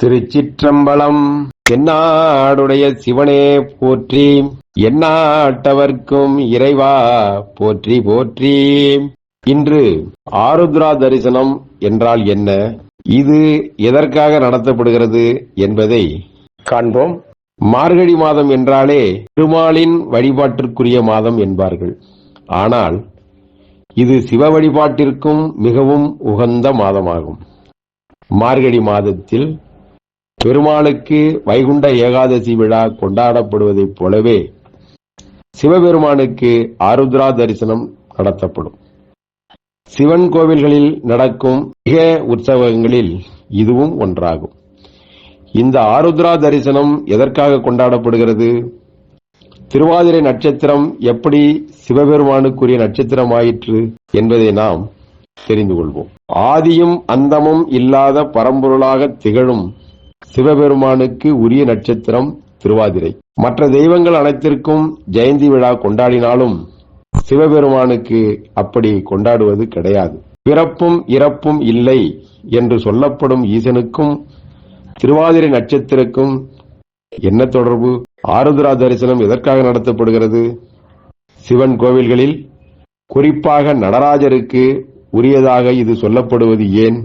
திருச்சிற்றம்பலம். என்னாடுடைய சிவனே போற்றி என்னாட்டவர்க்கும் இறைவா போற்றி போற்றி. இன்று ஆருத்ரா தரிசனம் என்றால் என்ன? இது எதற்காக நடத்தப்படுகிறது என்பதை காண்போம். மார்கழி மாதம் என்றாலே திருமாலின் வழிபாட்டிற்குரிய மாதம் என்பார்கள். ஆனால் இது சிவ வழிபாட்டிற்கும் மிகவும் உகந்த மாதமாகும். மார்கழி மாதத்தில் பெருமாளுக்கு வைகுண்ட ஏகாதசி விழா கொண்டாடப்படுவதைப் போலவே சிவபெருமானுக்கு ஆருத்ரா தரிசனம் நடத்தப்படும். சிவன் கோவில்களில் நடக்கும் மிக உற்சவங்களில் இதுவும் ஒன்றாகும். இந்த ஆருத்ரா தரிசனம் எதற்காக கொண்டாடப்படுகிறது? திருவாதிரை நட்சத்திரம் எப்படி சிவபெருமானுக்குரிய நட்சத்திரம் ஆயிற்று என்பதை நாம் தெரிந்து கொள்வோம். ஆதியும் அந்தமும் இல்லாத பரம்பொருளாக திகழும் சிவபெருமானுக்கு உரிய நட்சத்திரம் திருவாதிரை. மற்ற தெய்வங்கள் அனைத்திற்கும் ஜெயந்தி விழா கொண்டாடினாலும் சிவபெருமானுக்கு அப்படி கொண்டாடுவது கிடையாது. பிறப்பும் இறப்பும் இல்லை என்று சொல்லப்படும் ஈசனுக்கும் திருவாதிரை நட்சத்திரக்கும் என்ன தொடர்பு? ஆருத்ரா தரிசனம் எதற்காக நடத்தப்படுகிறது? சிவன் கோவில்களில் குறிப்பாக நடராஜருக்கு உரியதாக இது சொல்லப்படுவது ஏன்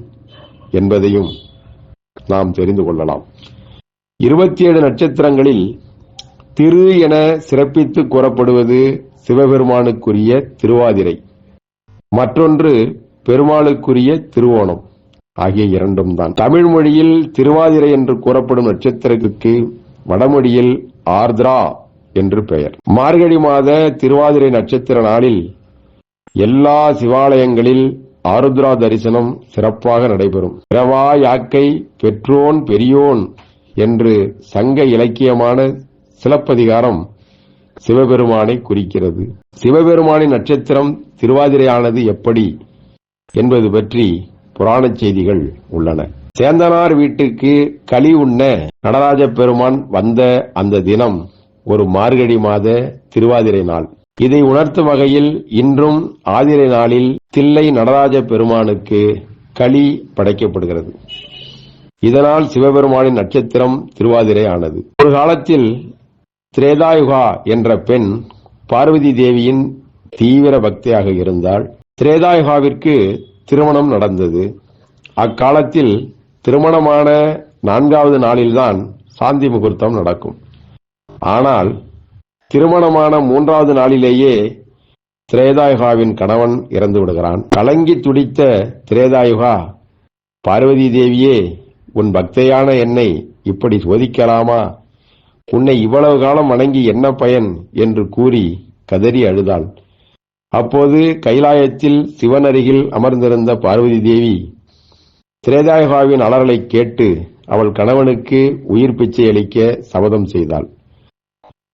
என்பதையும் நாம் தெரிந்து கொள்ளலாம். இருபத்தி ஏழு நட்சத்திரங்களில் திரு என சிறப்பித்து கூறப்படுவது சிவபெருமானுக்குரிய திருவாதிரை. மற்றொன்று பெருமாளுக்குரிய திருவோணம் ஆகிய இரண்டும் தான். தமிழ் மொழியில் திருவாதிரை என்று கூறப்படும் நட்சத்திரத்துக்கு வடமொழியில் ஆர்திரா என்று பெயர். மார்கழி மாத திருவாதிரை நட்சத்திர நாளில் எல்லா சிவாலயங்களில் ஆருத்ரா தரிசனம் சிறப்பாக நடைபெறும். பிறவா யாக்கை பெற்றோன் பெரியோன் என்று சங்க இலக்கியமான சிலப்பதிகாரம் சிவபெருமானை குறிக்கிறது. சிவபெருமானின் நட்சத்திரம் திருவாதிரையானது எப்படி என்பது பற்றி புராணச் செய்திகள் உள்ளன. சேந்தனார் வீட்டுக்கு களி உண்ண நடராஜ பெருமான் வந்த அந்த தினம் ஒரு மார்கழி மாத திருவாதிரை நாள். இதை உணர்த்தும் வகையில் இன்றும் ஆதிரை நாளில் தில்லை நடராஜ பெருமானுக்கு களி படைக்கப்படுகிறது. இதனால் சிவபெருமானின் நட்சத்திரம் திருவாதிரை ஆனது ஒரு காலத்தில் திரேதாயுகா என்ற பெண் பார்வதி தேவியின் தீவிர பக்தியாக இருந்தால் திரேதாயுகாவிற்கு திருமணம் நடந்தது. அக்காலத்தில் திருமணமான நான்காவது நாளில்தான் சாந்தி முகூர்த்தம் நடக்கும். ஆனால் திருமணமான மூன்றாவது நாளிலேயே திரேதாயுகாவின் கணவன் இறந்து விடுகிறான். கலங்கி துடித்த திரேதாயுகா பார்வதி தேவியே உன் பக்தையான என்னை இப்படி சோதிக்கலாமா? உன்னை இவ்வளவு காலம் வணங்கி என்ன பயன்? என்று கூறி கதறி அழுதாள். அப்போது கைலாயத்தில் சிவன் அருகில் அமர்ந்திருந்த பார்வதி தேவி திரேதாயுகாவின் அலறலை கேட்டு அவள் கணவனுக்கு உயிர் பிச்சை அளிக்க சபதம் செய்தாள்.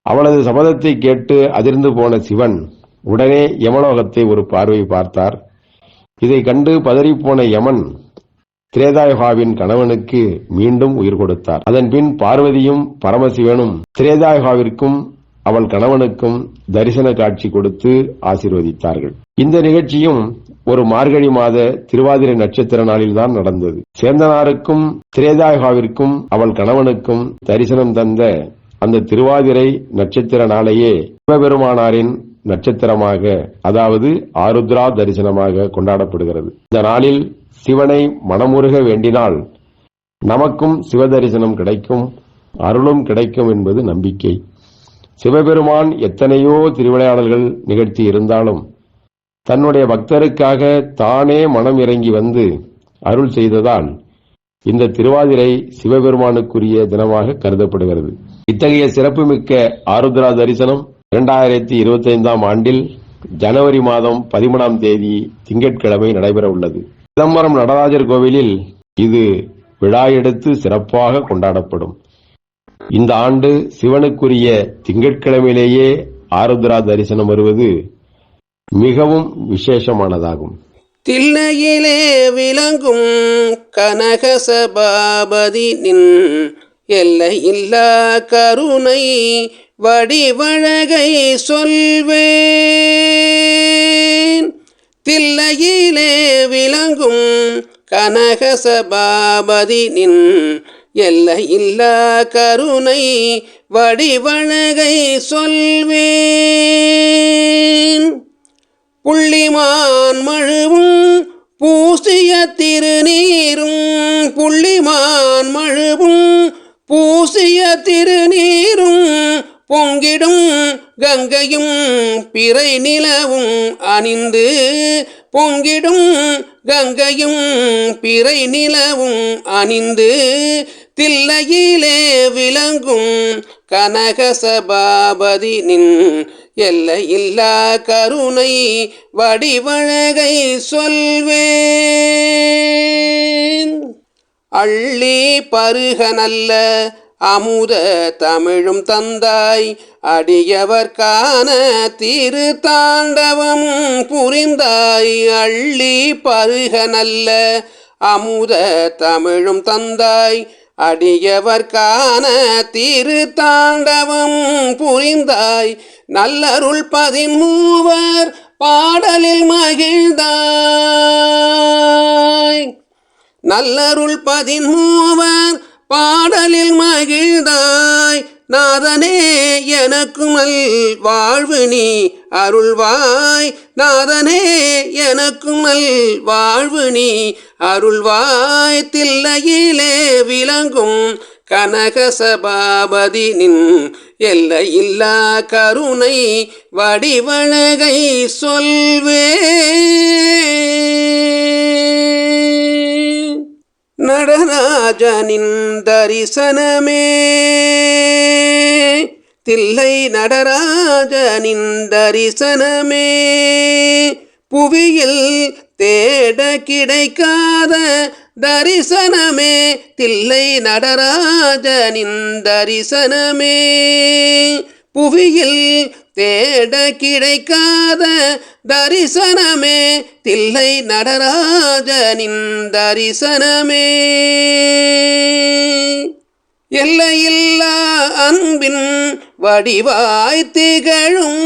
அவளது சபதத்தை கேட்டு அதிர்ந்து போன சிவன் உடனே யமலோகத்தை ஒரு பார்வை பார்த்தார். இதை கண்டு பதறிப்போன யமன் திரேதாயுகாவின் கணவனுக்கு மீண்டும் உயிர் கொடுத்தார். அதன்பின் பார்வதியும் பரமசிவனும் திரேதாயுகாவிற்கும் அவள் கணவனுக்கும் தரிசன காட்சி கொடுத்து ஆசீர்வதித்தார்கள். இந்த நிகழ்ச்சியும் ஒரு மார்கழி மாத திருவாதிரை நட்சத்திர நாளில்தான் நடந்தது. சேந்தனாருக்கும் திரேதாயுகாவிற்கும் அவள் கணவனுக்கும் தரிசனம் தந்த அந்த திருவாதிரை நட்சத்திர நாளையே சிவபெருமானாரின் நட்சத்திரமாக அதாவது ஆருத்ரா தரிசனமாக கொண்டாடப்படுகிறது. இந்த நாளில் சிவனை மனமுருக வேண்டினால் நமக்கும் சிவ தரிசனம் கிடைக்கும் அருளும் கிடைக்கும் என்பது நம்பிக்கை. சிவபெருமான் எத்தனையோ திருவிளையாடல்கள் நிகழ்த்தி இருந்தாலும் தன்னுடைய பக்தருக்காக தானே மனம் இறங்கி வந்து அருள் செய்ததால் இந்த திருவாதிரை சிவபெருமானுக்குரிய தினமாக கருதப்படுகிறது. இத்தகைய சிறப்புமிக்க ஆருத்ரா தரிசனம் இரண்டாயிரத்தி இருபத்தி ஐந்தாம் ஆண்டில் ஜனவரி மாதம் பதிமூணாம் தேதி திங்கட்கிழமை நடைபெற உள்ளது. சிதம்பரம் நடராஜர் கோவிலில் இது விழா எடுத்து சிறப்பாக கொண்டாடப்படும். இந்த ஆண்டு சிவனுக்குரிய திங்கட்கிழமையிலேயே ஆருத்ரா தரிசனம் வருவது மிகவும் விசேஷமானதாகும். தில்லையிலே விளங்கும் கனகசபாபதி நின் எல்லையில்லா கருணை வடிவழகை சொல்வேன். தில்லையிலே விளங்கும் கனகசபாபதி நின் எல்லையில்லா கருணை வடிவழகை சொல்வேன். புள்ளிமான் மழுவும் பூசிய திருநீரும் புள்ளிமான் மழுவும் பூசிய திருநீரும் பொங்கிடும் கங்கையும் பிறை நிலவும் அணிந்து பொங்கிடும் கங்கையும் பிறை நிலவும் அணிந்து தில்லையிலே விளங்கும் கனகசபாபதி நின் எல்ல இல்லா கருணை வடிவழகை சொல்வேன். அள்ளி பருக நல்ல அமுத தமிழும் தந்தாய் அடியவர்கான திரு தாண்டவம் புரிந்தாய். அள்ளி பருக நல்ல அமுத தமிழும் தந்தாய் அடியவர்கான திரு தாண்டவம் புரிந்தாய். நல்லருள் பதிமூவர் பாடலில் மகிழ்ந்தாய். நல்லருள் பதிமூவர் பாடலில் மகிழ்ந்தாய். நாதனே எனக்கும் நல் வாழ்வு நீ அருள்வாய் நாதனே எனக்கும் நல் வாழ்வு நீ. அருள்வாய் தில்லையிலே விளங்கும் கனகசபாபதி நின் எல்லையில்லா கருணை வடிவழகை சொல்வே. நடராஜனின் தரிசனமே. தில்லை நடராஜனின் தரிசனமே புவியில் தேட கிடைக்காத தரிசனமே. தில்லை நடராஜனின் தரிசனமே புவியில் தேட கிடைக்காத தரிசனமே. தில்லை நடராஜனின் தரிசனமே எல்லையில்லா அன்பின் வடிவாய் திகழும்.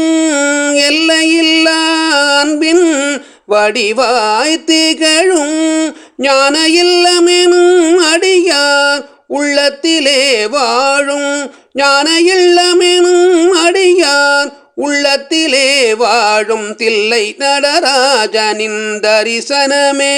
எல்லையில்லா அன்பின் வடிவாய் திகழும். ஞான இல்லமெனும் அடியார் உள்ளத்திலே வாழும். ஞான இல்லமெனும் அடியார் உள்ளத்திலே வாழும். தில்லை நடராஜனின் தரிசனமே.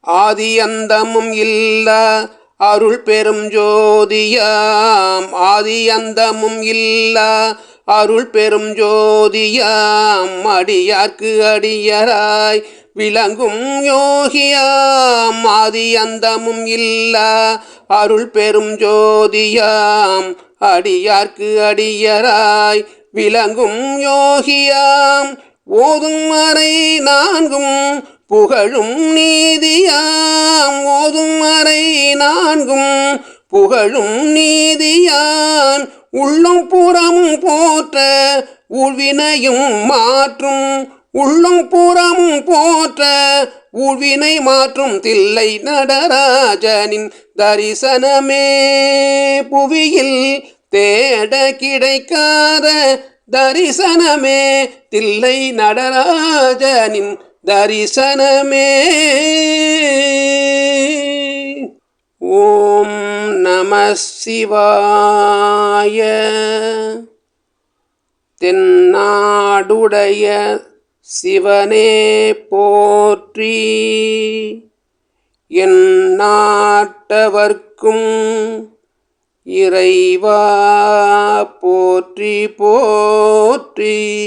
ஆதி அந்தமும் இல்லா அருள் பெரும் ஜோதியாம். ஆதி அந்தமும் இல்லா. அருள் பெரும் ஜோதியாம். அடியார்க்கு அடியராய். விளங்கும் யோகியாம். ஆதி அந்தமும் இல்லா. அருள் பெரும் ஜோதியாம். அடியார்க்கு அடியராய். விளங்கும் யோகியாம். ஓதும் அறை நான்கும். புகழும் நீதியாம் ஓதும் அறை நான்கும். புகழும் நீதியான் உள்ளம் புறமும் போற்ற உள்வினையும் மாற்றும். உள்ளம் புறமும் போற்ற உள்வினை மாற்றும் தில்லை நடராஜனின் தரிசனமே. புவியில் தேட கிடைக்காத தரிசனமே தில்லை நடராஜனின் தரிசனமே. ஓம் நம சிவாய. தென்னாடுடைய சிவனே போற்றி. என் நாட்டவர்க்கும் இறைவா போற்றி போற்றி.